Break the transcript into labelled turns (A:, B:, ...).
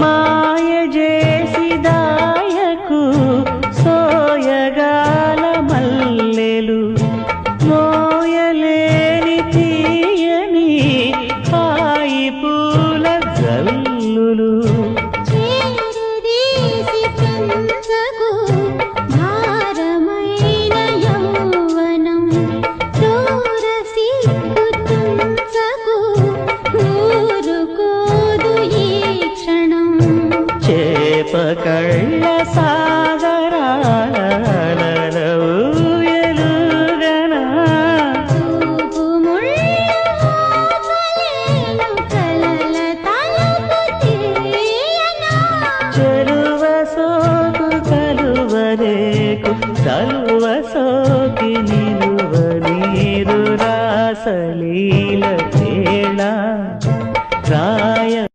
A: my जे క్షేమ కళ్ళ సాగరాల ఊయలుగన చెరువ సోకు కలువ రేకు కలువ సోకి నిలువ రాయ